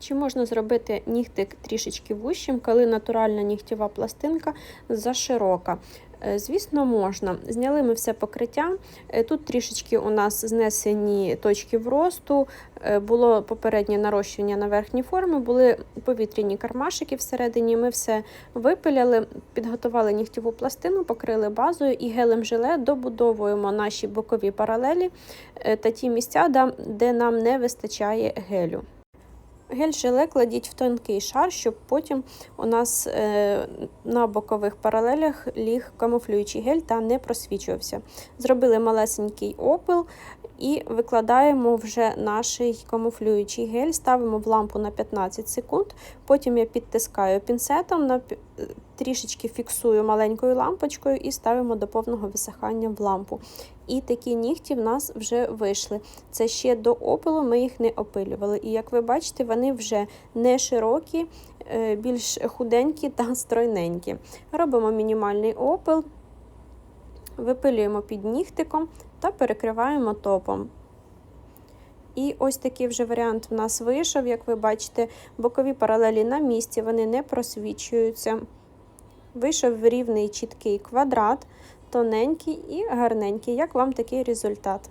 Чи можна зробити нігтик трішечки вущим, коли натуральна нігтєва пластинка заширока? Е, Звісно, можна. Зняли ми все покриття. Е, Тут трішечки у нас знесені точки вросту, е, було попереднє нарощування на верхній формі, були повітряні кармашики всередині. Ми все випиляли, підготували нігтєву пластину, покрили базою і гелем жиле добудовуємо наші бокові паралелі та ті місця, де нам не вистачає гелю. Гель-желе кладіть в тонкий шар, щоб потім у нас е, на бокових паралелях ліг камуфлюючий гель та не просвічувався. Зробили малесенький опил і викладаємо вже наш камуфлюючий гель, ставимо в лампу на 15 секунд. Потім я підтискаю пінцетом, на, трішечки фіксую маленькою лампочкою і ставимо до повного висихання в лампу. І такі нігті в нас вже вийшли. Це ще до опилу ми їх не опилювали. І як ви бачите, вони вже не широкі, е, більш худенькі та стройненькі. Робимо мінімальний опил, випилюємо під нігтиком та перекриваємо топом. І ось такий вже варіант в нас вийшов. Як ви бачите, бокові паралелі на місці, вони не просвічуються. Вийшов рівний чіткий квадрат, тоненький і гарненький. Як вам такий результат?